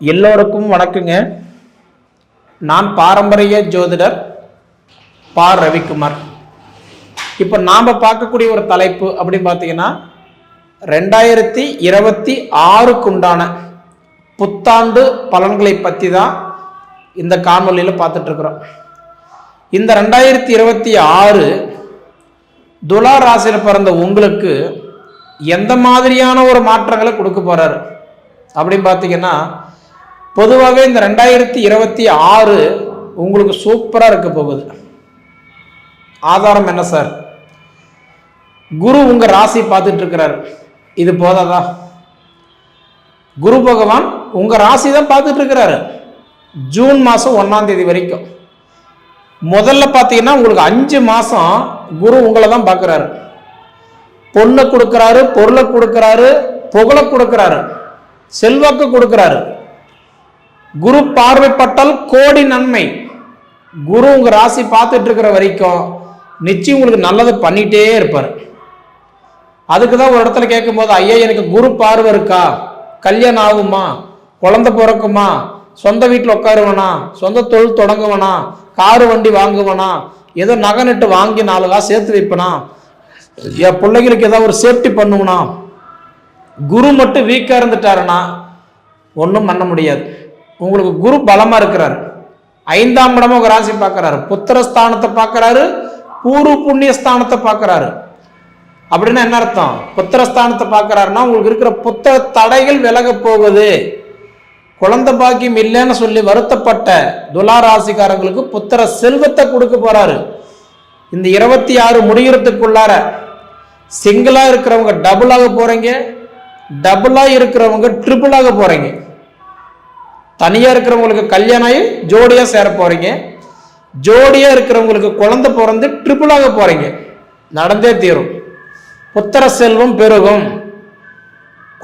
எல்லோருக்கும் வணக்கங்க. நான் பாரம்பரிய ஜோதிடர் பா. ரவிக்குமார். இப்போ நாம் பார்க்கக்கூடிய ஒரு தலைப்பு அப்படின்னு பார்த்தீங்கன்னா ரெண்டாயிரத்தி இருபத்தி ஆறுக்கு உண்டான புத்தாண்டு பலன்களை பற்றி தான் இந்த காணொலியில் பார்த்துட்ருக்குறோம் இந்த ரெண்டாயிரத்தி இருபத்தி ஆறு துலா ராசியில் பிறந்த உங்களுக்கு எந்த மாதிரியான ஒரு மாற்றங்களை கொடுக்க போகிறாரு அப்படின்னு பார்த்தீங்கன்னா பொதுவாகவே இந்த ரெண்டாயிரத்தி இருபத்தி ஆறு உங்களுக்கு சூப்பராக இருக்க போகுது. ஆதாரம் என்ன சார் குரு உங்கள் ராசி பார்த்துட்டு இருக்கிறார். இது போதாதா? குரு பகவான் உங்கள் ராசி தான் பார்த்துட்டு இருக்கிறாரு. ஜூன் மாதம் ஒன்றாம் தேதி வரைக்கும். முதல்ல பார்த்தீங்கன்னா உங்களுக்கு அஞ்சு மாதம் குரு உங்களை தான் பார்க்குறாரு. பொண்ணை கொடுக்குறாரு பொருளை கொடுக்குறாரு புகழை கொடுக்குறாரு செல்வாக்கு கொடுக்குறாரு. குரு பார்வைப்பட்டால் கோடி நன்மை. குரு உங்க ராசி பார்த்துட்டு இருக்கிற வரைக்கும் நிச்சயம் உங்களுக்கு நல்லது பண்ணிட்டே இருப்பார். அதுக்கு தான் ஒரு இடத்துல கேட்கும்போது ஐயா எனக்கு குரு பார்வை இருக்கா? கல்யாணம் ஆகுமா? குழந்தை பிறக்குமா? சொந்த வீட்டில் உட்காருவனா? சொந்த தொழில் தொடங்குவனா? காரு வண்டி வாங்குவனா? ஏதோ நகை நட்டு வாங்கி நாலுகா சேர்த்து வைப்பனா? என் பிள்ளைங்களுக்கு ஏதாவது ஒரு சேஃப்டி பண்ணுவனா? குரு மட்டும் வீக்காக இருந்துட்டாருன்னா ஒன்றும் பண்ண முடியாது. உங்களுக்கு குரு பலமாக இருக்கிறார். ஐந்தாம் இடமும் ஒரு ராசி பார்க்குறாரு. புத்திரஸ்தானத்தை பார்க்குறாரு. பூர்வ புண்ணிய ஸ்தானத்தை பார்க்குறாரு. அப்படின்னா என்ன அர்த்தம்? புத்திரஸ்தானத்தை பார்க்குறாருன்னா உங்களுக்கு இருக்கிற புத்திர தடைகள் விலக போகுது. குழந்தை பாக்கியம் இல்லைன்னு சொல்லி வருத்தப்பட்ட துலா ராசிக்காரங்களுக்கு புத்திர செல்வத்தை கொடுக்க போறாரு. இந்த இருபத்தி ஆறு முடிகிறதுக்குள்ளார சிங்கிளா இருக்கிறவங்க டபுளாக போறீங்க. டபுளா இருக்கிறவங்க ட்ரிபிளாக போறீங்க. தனியா இருக்கிறவங்களுக்கு கல்யாணம் ஆகி ஜோடியா சேர போறீங்க. ஜோடியா இருக்கிறவங்களுக்கு குழந்தை பிறந்து ட்ரிபிளாக போறீங்க. நடந்தே தீரும். புத்திர செல்வம் பெருகும்.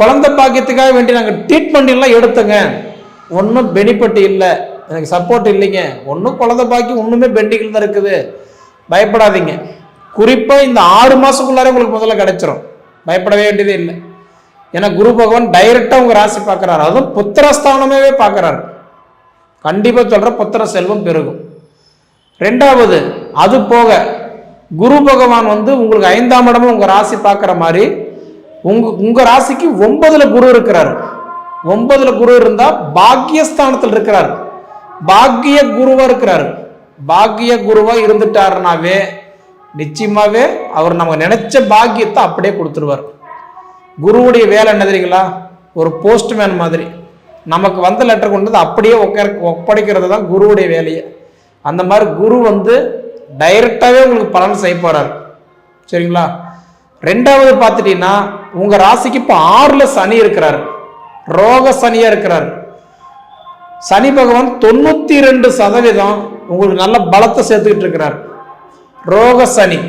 குழந்தை பாக்கியத்துக்காக வேண்டி நாங்கள் ட்ரீட்மெண்ட் எல்லாம் எடுத்தோங்க. ஒன்றும் பெனிஃபிட் இல்லை. எனக்கு சப்போர்ட் இல்லைங்க. ஒன்றும் குழந்தை பாக்கி ஒன்றுமே பெண்டிங்கில் தான் இருக்குது. பயப்படாதீங்க. குறிப்பாக இந்த ஆறு மாதத்துக்குள்ளாரே உங்களுக்கு முதல்ல கிடைச்சிரும். பயப்படவே வேண்டியதே இல்லை. ஏன்னா குரு பகவான் டைரக்டாக உங்கள் ராசி பார்க்குறாரு. அதுவும் புத்திரஸ்தானமே பார்க்குறாரு. கண்டிப்பாக சொல்கிற புத்திர செல்வம் பெருகும். ரெண்டாவது அது போக குரு பகவான் வந்து உங்களுக்கு ஐந்தாம் இடமும் உங்கள் ராசி பார்க்குற மாதிரி உங்க உங்க ராசிக்கு ஒன்பதுல குரு இருக்கிறார். ஒன்பதுல குரு இருந்தா பாக்கியஸ்தானத்தில் இருக்கிறார். பாக்கிய குருவா இருக்கிறார். பாக்கிய குருவா இருந்துட்டாருனாவே நிச்சயமாவே அவர் நம்ம நினைச்ச பாக்கியத்தை அப்படியே கொடுத்துருவார். குருவுடைய வேலை என்ன தெரியுங்களா? ஒரு போஸ்ட்மேன் மாதிரி. நமக்கு வந்த லெட்டர் கொண்டு வந்து அப்படியே உட்கார ஒப்படைக்கிறது தான் குருவுடைய வேலையை. அந்த மாதிரி குரு வந்து டைரக்டாகவே உங்களுக்கு பலன் செய்ய போறார். சரிங்களா? ரெண்டாவது பார்த்துட்டீங்கன்னா உங்கள் ராசிக்கு இப்போ ஆறில் சனி இருக்கிறார். ரோக சனியாக இருக்கிறார். சனி பகவான் தொண்ணூற்றி ரெண்டு சதவீதம் உங்களுக்கு நல்ல பலத்தை சேர்த்துக்கிட்டு இருக்கிறார். ரோக சனி.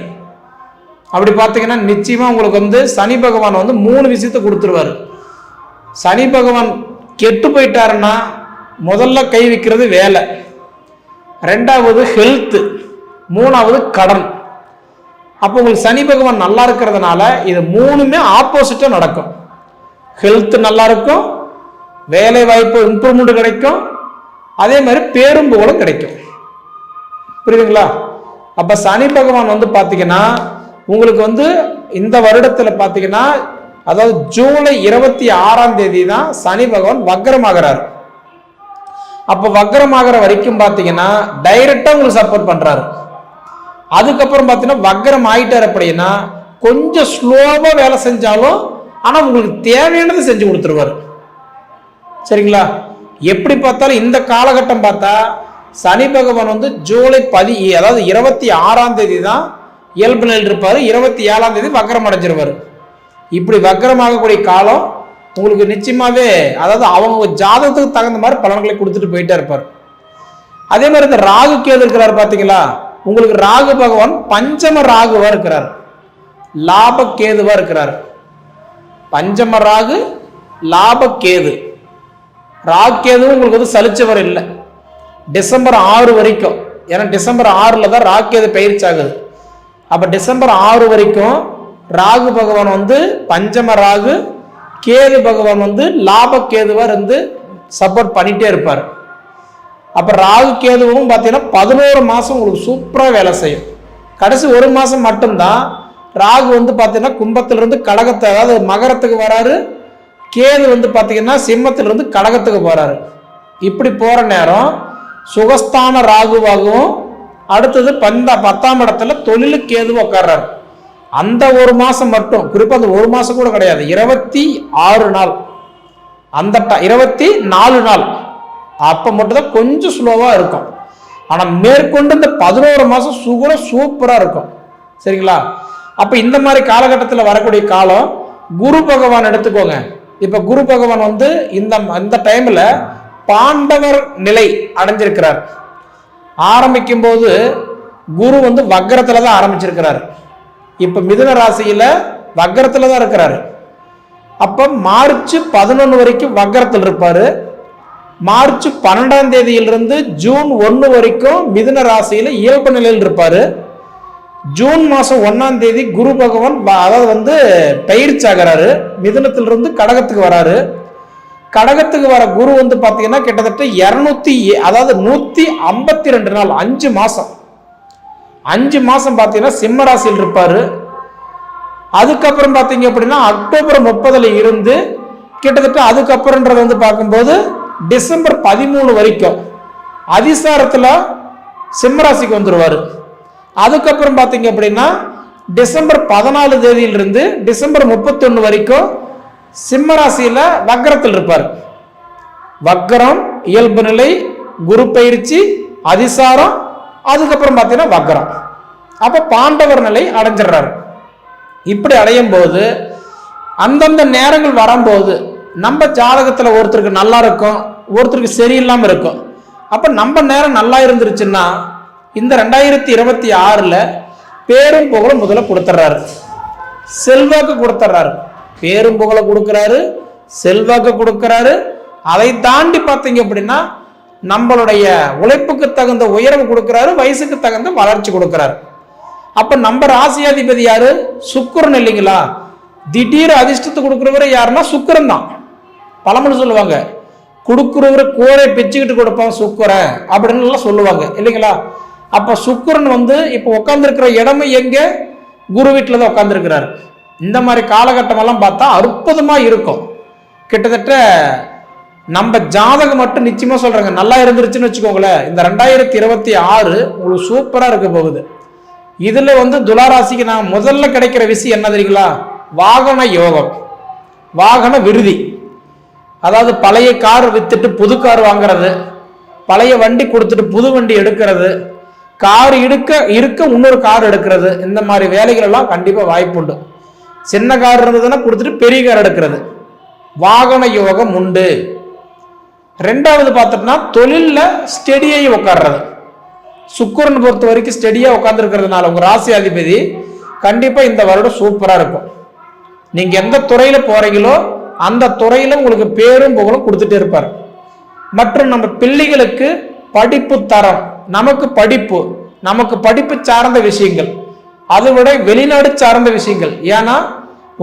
அப்படி பார்த்தீங்கன்னா நிச்சயமா உங்களுக்கு வந்து சனி பகவான் வந்து மூணு விஷயத்தை கொடுத்துருவாரு. சனி பகவான் கெட்டு போயிட்டாருன்னா முதல்ல கை வைக்கிறது வேலை. ரெண்டாவது ஹெல்த்து மூணாவது கடன். அப்போ உங்களுக்கு சனி பகவான் நல்லா இருக்கிறதுனால இது மூணுமே ஆப்போசிட்டாக நடக்கும். ஹெல்த் நல்லா இருக்கும் வேலை வாய்ப்பு இம்ப்ரூவ்மெண்ட் கிடைக்கும் அதே மாதிரி பேரும் புகழும் கிடைக்கும். புரியுதுங்களா? அப்போ சனி பகவான் வந்து பார்த்தீங்கன்னா உங்களுக்கு வந்து இந்த வருடத்தில் பார்த்தீங்கன்னா அதாவது ஜூலை இருபத்தி ஆறாம் தேதி தான் சனி பகவான் வக்ரமாகிறார். அப்போ வக்ரமாகிற வரைக்கும் பார்த்தீங்கன்னா டைரெக்டாக உங்களுக்கு சப்போர்ட் பண்ணுறாரு அதுக்கப்புறம் பார்த்தீங்கன்னா வக்ரம் ஆகிட்டார் அப்படின்னா கொஞ்சம் ஸ்லோவாக வேலை செஞ்சாலும் ஆனால் உங்களுக்கு தேவையானதை செஞ்சு கொடுத்துருவார். சரிங்களா? எப்படி பார்த்தாலும் இந்த காலகட்டம் பார்த்தா சனி பகவான் வந்து ஜூலை பதி அதாவது இருபத்தி ஆறாம் தேதி தான் இயல்பு நிலையில் இருப்பார் இருபத்தி ஏழாம் தேதி வக்கரம் அடைஞ்சிருவார். இப்படி வக்கரமாகக்கூடிய காலம் உங்களுக்கு நிச்சயமாகவே அதாவது அவங்க ஜாதகத்துக்கு தகுந்த மாதிரி பலன்களை கொடுத்துட்டு போயிட்டே இருப்பார். அதே மாதிரி இந்த ராகு கேது இருக்கிறார் பார்த்தீங்களா உங்களுக்கு ராகு பகவான் பஞ்சம ராகுவா இருக்கிறார். லாப கேதுவா இருக்கிறார். பஞ்சம ராகு லாப கேது. ராகு கேது உங்களுக்கு வந்து சலிச்சவர் இல்லை. டிசம்பர் ஆறு வரைக்கும். ஏன்னா டிசம்பர் ஆறில் தான் ராகு கேது பயிற்சி ஆகுது. அப்போ டிசம்பர் ஆறு வரைக்கும் ராகு பகவான் வந்து பஞ்சம ராகு கேது பகவான் வந்து லாபக்கேதுவாக இருந்து சப்போர்ட் பண்ணிகிட்டே இருப்பார். அப்போ ராகு கேதுவும் பார்த்தீங்கன்னா பதினோரு மாதம் உங்களுக்கு சூப்பராக வேலை செய்யும். கடைசி ஒரு மாதம் மட்டும்தான் ராகு வந்து பார்த்தீங்கன்னா கும்பத்திலிருந்து கடகத்தை அதாவது மகரத்துக்கு வராரு கேது வந்து பார்த்தீங்கன்னா சிம்மத்திலிருந்து கடகத்துக்கு போகிறாரு இப்படி போகிற நேரம் சுகஸ்தான ராகுவாகவும் அடுத்தது பந்த பத்தாம் இடத்துல தொழிலுக்கு கேது உட்கார்றாரு. அந்த ஒரு மாதம் மட்டும் குறிப்பாக அந்த ஒரு மாதம் கூட கிடையாது இருபத்தி ஆறு நாள். அந்த ட- இருபத்தி நாலு நாள். அப்போ மட்டும்தான் கொஞ்சம் ஸ்லோவாக இருக்கும். ஆனால் மேற்கொண்டு இந்த பதினோரு மாதம் சுகுர சூப்பராக இருக்கும். சரிங்களா? அப்போ இந்த மாதிரி காலகட்டத்தில் வரக்கூடிய காலம் குரு பகவான் எடுத்துக்கோங்க. இப்போ குரு பகவான் வந்து இந்த இந்த டைமில் பாண்டவர் நிலை அடைஞ்சிருக்கிறார். ஆரம்பிக்கும் போது குரு வந்து வக்கரத்தில் தான் ஆரம்பிச்சிருக்கிறார். இப்போ மிதுன ராசியில் வக்கரத்தில் தான் இருக்கிறாரு. அப்போ மார்ச் பதினொன்று வரைக்கும் வக்கரத்தில் இருப்பார். மார்ச் பன்னெண்டாம் தேதியிலிருந்து ஜூன் ஒன்று வரைக்கும் மிதுன ராசியில் இயல்பு நிலையில் இருப்பார். ஜூன் மாதம் ஒன்றாம் தேதி குரு பகவான் அதாவது வந்து பயிற்சி ஆகிறாரு. மிதுனத்திலிருந்து கடகத்துக்கு வராரு. கடகத்துக்கு வர குரு வந்து பார்த்தீங்கன்னா கிட்டத்தட்ட இரநூத்தி அதாவது நூற்றி ஐம்பத்தி ரெண்டு நாள் அஞ்சு மாதம் அஞ்சு மாதம் பார்த்தீங்கன்னா சிம்ம ராசியில் இருப்பார். அதுக்கப்புறம் பார்த்தீங்க அப்படின்னா அக்டோபர் முப்பதுல இருந்து கிட்டத்தட்ட அதுக்கப்புறன்றது வந்து பார்க்கும்போது டிசம்பர் பதிமூணு வரைக்கும் அதிசாரத்தில் சிம்மராசிக்கு வந்துடுவார் அதுக்கப்புறம் பார்த்தீங்க அப்படின்னா டிசம்பர் பதினாலு தேதியிலிருந்து டிசம்பர் முப்பத்தொன்று வரைக்கும் சிம்மராசியில் வக்கரத்தில் இருப்பார். வக்கரம் இயல்பு நிலை குரு பயிற்சி அதிசாரம் அதுக்கப்புறம் பார்த்தீங்கன்னா வக்கரம். அப்போ பாண்டவர் நிலை அடைஞ்சிடுறாரு. இப்படி அடையும் போது அந்தந்த நேரங்கள் வரும்போது நம்ம ஜாதகத்தில் ஒருத்தருக்கு நல்லா இருக்கும் ஒருத்தருக்கு சரியில்லாமல் இருக்கும். அப்போ நம்ம நேரம் நல்லா இருந்துருச்சுன்னா இந்த ரெண்டாயிரத்தி இருபத்தி ஆறில் பேரும் புகழும் முதல்ல கொடுத்துட்றாரு செல்வாக்கு கொடுத்துட்றாரு பேரும் புகழை கொடுக்குறாரு செல்வாக்கு கொடுக்குறாரு. அதை தாண்டி பார்த்தீங்க அப்படின்னா நம்மளுடைய உழைப்புக்கு தகுந்த உயர்வு கொடுக்குறாரு வயசுக்கு தகுந்த வளர்ச்சி கொடுக்குறாரு. அப்போ நம்ம ராசியாதிபதி யாரு? சுக்கரன் இல்லைங்களா? திடீர் அதிர்ஷ்டத்தை கொடுக்குறவரு யாருன்னா சுக்கிரன் தான். பழமொழி சொல்லுவாங்க கொடுக்குறவரு கூரை பிச்சுக்கிட்டு கொடுப்பான் சுக்கிரன் அப்படின்னு எல்லாம் சொல்லுவாங்க இல்லைங்களா? அப்போ சுக்கரன் வந்து இப்போ உட்காந்துருக்கிற இடமும் எங்கே? குரு வீட்டில் தான் உட்காந்துருக்கிறார் இந்த மாதிரி காலகட்டமெல்லாம் பார்த்தா அற்புதமாக இருக்கும். கிட்டத்தட்ட நம்ம ஜாதகம் மட்டும் நிச்சயமாக சொல்கிறாங்க நல்லா இருந்துருச்சுன்னு வச்சுக்கோங்களேன். இந்த ரெண்டாயிரத்தி இருபத்தி ஆறு உங்களுக்கு சூப்பராக இருக்க போகுது. இதில் வந்து துளாராசிக்கு நான் முதல்ல கிடைக்கிற விஷயம் என்ன தெரியுங்களா? வாகன யோகம். வாகன விருதி. அதாவது பழைய கார் வித்துட்டு புது கார் வாங்குறது பழைய வண்டி கொடுத்துட்டு புது வண்டி எடுக்கிறது கார் இருக்க இருக்க இன்னொரு கார் எடுக்கிறது இந்த மாதிரி வேலைகள் எல்லாம் கண்டிப்பாக வாய்ப்புண்டு. சின்ன கார் இருந்ததுன்னா கொடுத்துட்டு பெரிய கார் எடுக்கிறது. வாகன யோகம் உண்டு. ரெண்டாவது பார்த்துட்டோம்னா தொழிலில் ஸ்டெடியாகி உட்கார்றது சுக்கரன் பொறுத்த வரைக்கும் ஸ்டெடியாக உட்காந்துருக்கிறதுனால உங்கள் ராசி அதிபதி கண்டிப்பாக இந்த வருடம் சூப்பராக இருக்கும். நீங்கள் எந்த துறையில் போகிறீங்களோ அந்த துறையில் உங்களுக்கு பேரும் புகழும் கொடுத்துட்டே இருப்பார். மற்றும் நம்ம பிள்ளைகளுக்கு படிப்பு தரம் நமக்கு படிப்பு நமக்கு படிப்பு சார்ந்த விஷயங்கள் அதை விட வெளிநாடு சார்ந்த விஷயங்கள். ஏன்னா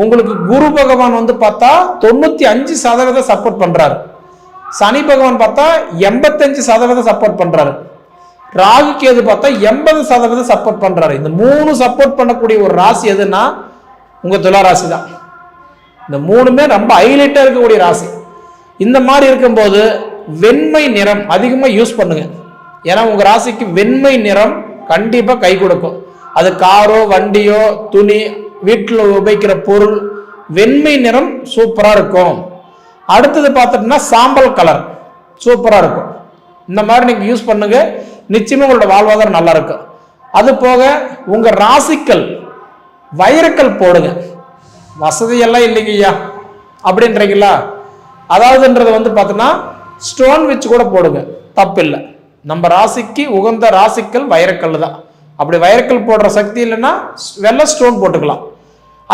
உங்களுக்கு குரு பகவான் வந்து பார்த்தா தொண்ணூற்றி அஞ்சு சதவீதம் சப்போர்ட் பண்ணுறாரு சனி பகவான் பார்த்தா எண்பத்தஞ்சு சதவீதம் சப்போர்ட் பண்ணுறாரு ராகு கேது பார்த்தா எண்பது சதவீதம் சப்போர்ட் பண்றாரு. இந்த மூணு சப்போர்ட் பண்ணக்கூடிய ஒரு ராசி எதுன்னா உங்க துலா ராசி தான். இந்த மூணுமே ரொம்ப ஹைலைட்டா இருக்கக்கூடிய ராசி. இந்த மாதிரி இருக்கும்போது வெண்மை நிறம் அதிகமாக யூஸ் பண்ணுங்க. ஏன்னா உங்க ராசிக்கு வெண்மை நிறம் கண்டிப்பாக கை கொடுக்கும். அது காரோ வண்டியோ துணி வீட்டில் உபயோகிக்கிற பொருள் வெண்மை நிறம் சூப்பராக இருக்கும். அடுத்தது பார்த்துட்டோம்னா சாம்பல் கலர் சூப்பராக இருக்கும். இந்த மாதிரி நீங்கள் யூஸ் பண்ணுங்க. நிச்சயமாக உங்களோட வாழ்வாதாரம் நல்லா இருக்கும். அது போக உங்கள் ராசிக்கல் வைரக்கல் போடுங்க. வசதியெல்லாம் இல்லைங்கய்யா அப்படின்றீங்களா? அதாவதுன்றது வந்து பார்த்தோன்னா ஸ்டோன் வச்சு கூட போடுங்க. தப்பில்லை. நம்ம ராசிக்கு உகந்த ராசிக்கல் வைரக்கல் தான். அப்படி வைரக்கல் போடுற சக்தி இல்லைன்னா வெள்ளை ஸ்டோன் போட்டுக்கலாம்.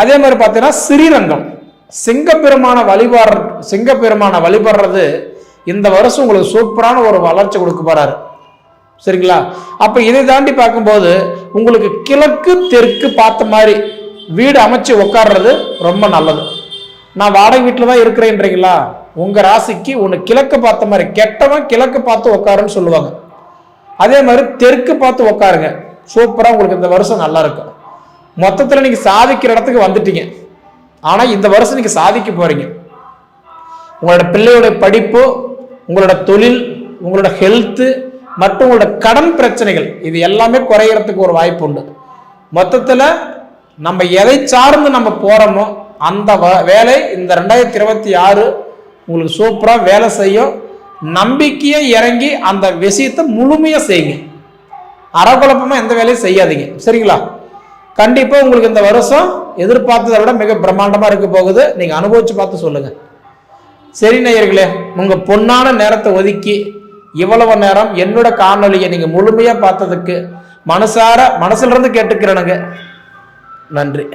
அதே மாதிரி பார்த்தீங்கன்னா ஸ்ரீரங்கம் சிங்கப்பெருமான வழிபாடுற சிங்கப்பெருமான வழிபடுறது இந்த வருஷம் உங்களுக்கு சூப்பரான ஒரு வளர்ச்சி கொடுக்க போறாரு. சரிங்களா? அப்போ இதை தாண்டி பார்க்கும்போது உங்களுக்கு கிழக்கு தெற்கு பார்த்த மாதிரி வீடு அமைச்சு உட்காடுறது ரொம்ப நல்லது. நான் வாடகை வீட்டில் தான் இருக்கிறேன்றீங்களா? உங்கள் ராசிக்கு ஒன்று கிழக்கு பார்த்த மாதிரி கெட்டவன் கிழக்கு பார்த்து உட்காருன்னு சொல்லுவாங்க. அதே மாதிரி தெற்கு பார்த்து உட்காருங்க சூப்பராக உங்களுக்கு இந்த வருஷம் நல்லா இருக்கும். மொத்தத்தில் நீங்கள் சாதிக்கிற இடத்துக்கு வந்துட்டீங்க. ஆனால் இந்த வருஷம் நீங்கள் சாதிக்க போகிறீங்க உங்களோட பிள்ளையோட படிப்பு உங்களோட தொழில் உங்களோட ஹெல்த்து மற்றும் உங்களோட கடன் பிரச்சனைகள் இது எல்லாமே குறையறதுக்கு ஒரு வாய்ப்பு உண்டு. மொத்தத்தில் நம்ம எதை சார்ந்து நம்ம போகிறோமோ அந்த வ- வேலை இந்த ரெண்டாயிரத்தி இருபத்தி ஆறு உங்களுக்கு சூப்பராக வேலை செய்யும். நம்பிக்கையை இறங்கி அந்த விஷயத்தை முழுமையாக செய்யுங்க. அறகுழப்பமாக எந்த வேலையும் செய்யாதீங்க. சரிங்களா? கண்டிப்பாக உங்களுக்கு இந்த வருஷம் எதிர்பார்த்ததை விட மிக பிரம்மாண்டமாக இருக்க போகுது. நீங்கள் அனுபவித்து பார்த்து சொல்லுங்கள் சரி நேயர்களே உங்கள் பொன்னான நேரத்தை ஒதுக்கி இவ்வளவு நேரம் என்னோட காணொலியை நீங்கள் முழுமையாக பார்த்ததுக்கு மனசார மனசுலேருந்து கேட்டுக்கிறேனுங்க. நன்றி.